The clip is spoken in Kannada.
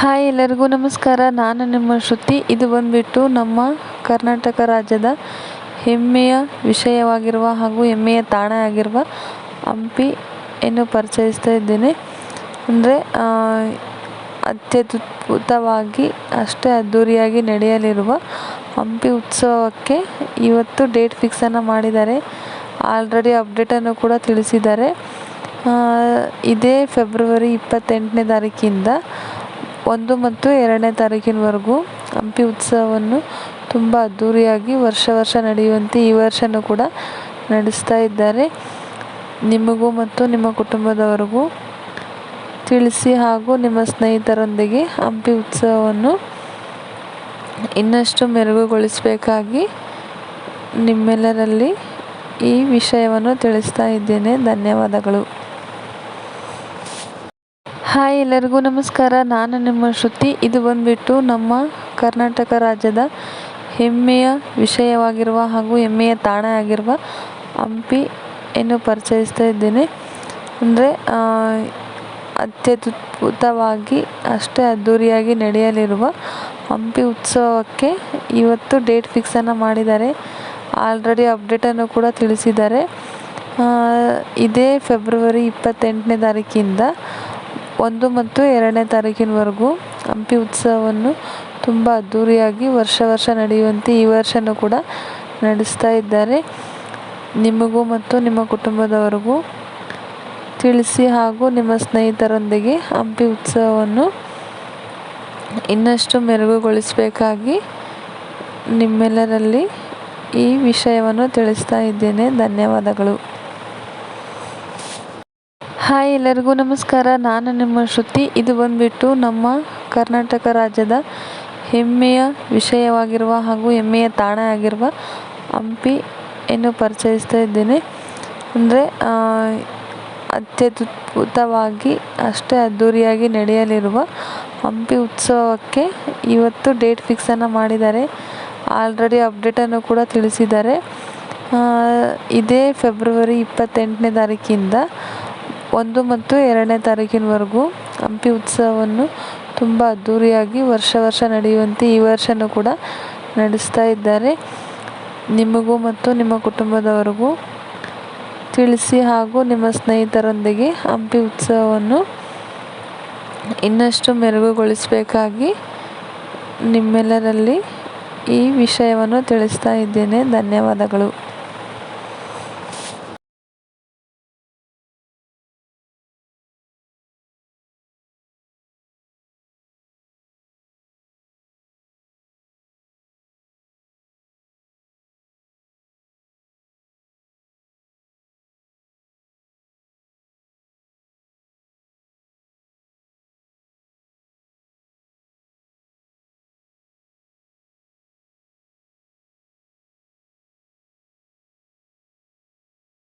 ಹಾಯ್ ಎಲ್ಲರಿಗೂ ನಮಸ್ಕಾರ. ನಾನು ನಿಮ್ಮ ಶ್ರುತಿ. ಇದು ಬಂದುಬಿಟ್ಟು ನಮ್ಮ ಕರ್ನಾಟಕ ರಾಜ್ಯದ ಹೆಮ್ಮೆಯ ವಿಷಯವಾಗಿರುವ ಹಾಗೂ ಹೆಮ್ಮೆಯ ತಾಣ ಆಗಿರುವ ಹಂಪಿಯನ್ನು ಪರಿಚಯಿಸ್ತಾ ಇದ್ದೇನೆ. ಅಂದರೆ ಅತ್ಯದ್ಭುತವಾಗಿ ಅಷ್ಟೇ ಅದ್ಧೂರಿಯಾಗಿ ನಡೆಯಲಿರುವ ಹಂಪಿ ಉತ್ಸವಕ್ಕೆ ಇವತ್ತು ಡೇಟ್ ಫಿಕ್ಸನ್ನು ಮಾಡಿದ್ದಾರೆ. ಆಲ್ರೆಡಿ ಅಪ್ಡೇಟನ್ನು ಕೂಡ ತಿಳಿಸಿದ್ದಾರೆ. ಇದೇ ಫೆಬ್ರವರಿ ಇಪ್ಪತ್ತೆಂಟನೇ ತಾರೀಕಿಂದ ಒಂದು ಮತ್ತು ಎರಡನೇ ತಾರೀಕಿನವರೆಗೂ ಹಂಪಿ ಉತ್ಸವವನ್ನು ತುಂಬ ಅದ್ಧೂರಿಯಾಗಿ ವರ್ಷ ವರ್ಷ ನಡೆಯುವಂತೆ ಈ ವರ್ಷವೂ ಕೂಡ ನಡೆಸ್ತಾ ಇದ್ದಾರೆ. ನಿಮಗೂ ಮತ್ತು ನಿಮ್ಮ ಕುಟುಂಬದವರಿಗೂ ತಿಳಿಸಿ ಹಾಗೂ ನಿಮ್ಮ ಸ್ನೇಹಿತರೊಂದಿಗೆ ಹಂಪಿ ಉತ್ಸವವನ್ನು ಇನ್ನಷ್ಟು ಮೆರುಗುಗೊಳಿಸಬೇಕಾಗಿ ನಿಮ್ಮೆಲ್ಲರಲ್ಲಿ ಈ ವಿಷಯವನ್ನು ತಿಳಿಸ್ತಾ ಇದ್ದೇನೆ. ಧನ್ಯವಾದಗಳು. ಹಾಯ್ ಎಲ್ಲರಿಗೂ ನಮಸ್ಕಾರ. ನಾನು ನಿಮ್ಮ ಶ್ರುತಿ. ಇದು ಬಂದುಬಿಟ್ಟು ನಮ್ಮ ಕರ್ನಾಟಕ ರಾಜ್ಯದ ಹೆಮ್ಮೆಯ ವಿಷಯವಾಗಿರುವ ಹಾಗೂ ಹೆಮ್ಮೆಯ ತಾಣ ಆಗಿರುವ ಹಂಪಿಯನ್ನು ಪರಿಚಯಿಸ್ತಾ ಇದ್ದೇನೆ. ಅಂದರೆ ಅತ್ಯದ್ಭುತವಾಗಿ ಅಷ್ಟೇ ಅದ್ಧೂರಿಯಾಗಿ ನಡೆಯಲಿರುವ ಹಂಪಿ ಉತ್ಸವಕ್ಕೆ ಇವತ್ತು ಡೇಟ್ ಫಿಕ್ಸನ್ನು ಮಾಡಿದ್ದಾರೆ. ಆಲ್ರೆಡಿ ಅಪ್ಡೇಟನ್ನು ಕೂಡ ತಿಳಿಸಿದ್ದಾರೆ. ಇದೇ ಫೆಬ್ರವರಿ ಇಪ್ಪತ್ತೆಂಟನೇ ತಾರೀಕಿಂದ ಒಂದು ಮತ್ತು ಎರಡನೇ ತಾರೀಕಿನವರೆಗೂ ಹಂಪಿ ಉತ್ಸವವನ್ನು ತುಂಬ ಅದ್ಧೂರಿಯಾಗಿ ವರ್ಷ ವರ್ಷ ನಡೆಯುವಂತೆ ಈ ವರ್ಷವೂ ಕೂಡ ನಡೆಸ್ತಾ ಇದ್ದಾರೆ. ನಿಮಗೂ ಮತ್ತು ನಿಮ್ಮ ಕುಟುಂಬದವರಿಗೂ ತಿಳಿಸಿ ಹಾಗೂ ನಿಮ್ಮ ಸ್ನೇಹಿತರೊಂದಿಗೆ ಹಂಪಿ ಉತ್ಸವವನ್ನು ಇನ್ನಷ್ಟು ಮೆರುಗುಗೊಳಿಸಬೇಕಾಗಿ ನಿಮ್ಮೆಲ್ಲರಲ್ಲಿ ಈ ವಿಷಯವನ್ನು ತಿಳಿಸ್ತಾ ಇದ್ದೇನೆ. ಧನ್ಯವಾದಗಳು. ಹಾಯ್ ಎಲ್ಲರಿಗೂ ನಮಸ್ಕಾರ. ನಾನು ನಿಮ್ಮ ಶ್ರುತಿ. ಇದು ಬಂದುಬಿಟ್ಟು ನಮ್ಮ ಕರ್ನಾಟಕ ರಾಜ್ಯದ ಹೆಮ್ಮೆಯ ವಿಷಯವಾಗಿರುವ ಹಾಗೂ ಹೆಮ್ಮೆಯ ತಾಣ ಆಗಿರುವ ಹಂಪಿಯನ್ನು ಪರಿಚಯಿಸ್ತಾ ಇದ್ದೇನೆ. ಅಂದರೆ ಅತ್ಯದ್ಭುತವಾಗಿ ಅಷ್ಟೇ ಅದ್ಧೂರಿಯಾಗಿ ನಡೆಯಲಿರುವ ಹಂಪಿ ಉತ್ಸವಕ್ಕೆ ಇವತ್ತು ಡೇಟ್ ಫಿಕ್ಸನ್ನು ಮಾಡಿದ್ದಾರೆ. ಆಲ್ರೆಡಿ ಅಪ್ಡೇಟನ್ನು ಕೂಡ ತಿಳಿಸಿದ್ದಾರೆ. ಇದೇ ಫೆಬ್ರವರಿ ಇಪ್ಪತ್ತೆಂಟನೇ ತಾರೀಕಿಂದ ಒಂದು ಮತ್ತು ಎರಡನೇ ತಾರೀಕಿನವರೆಗೂ ಹಂಪಿ ಉತ್ಸವವನ್ನು ತುಂಬ ಅದ್ಧೂರಿಯಾಗಿ ವರ್ಷ ವರ್ಷ ನಡೆಯುವಂತೆ ಈ ವರ್ಷವೂ ಕೂಡ ನಡೆಸ್ತಾ ಇದ್ದಾರೆ. ನಿಮಗೂ ಮತ್ತು ನಿಮ್ಮ ಕುಟುಂಬದವರಿಗೂ ತಿಳಿಸಿ ಹಾಗೂ ನಿಮ್ಮ ಸ್ನೇಹಿತರೊಂದಿಗೆ ಹಂಪಿ ಉತ್ಸವವನ್ನು ಇನ್ನಷ್ಟು ಮೆರುಗುಗೊಳಿಸಬೇಕಾಗಿ ನಿಮ್ಮೆಲ್ಲರಲ್ಲಿ ಈ ವಿಷಯವನ್ನು ತಿಳಿಸ್ತಾ ಇದ್ದೇನೆ. ಧನ್ಯವಾದಗಳು.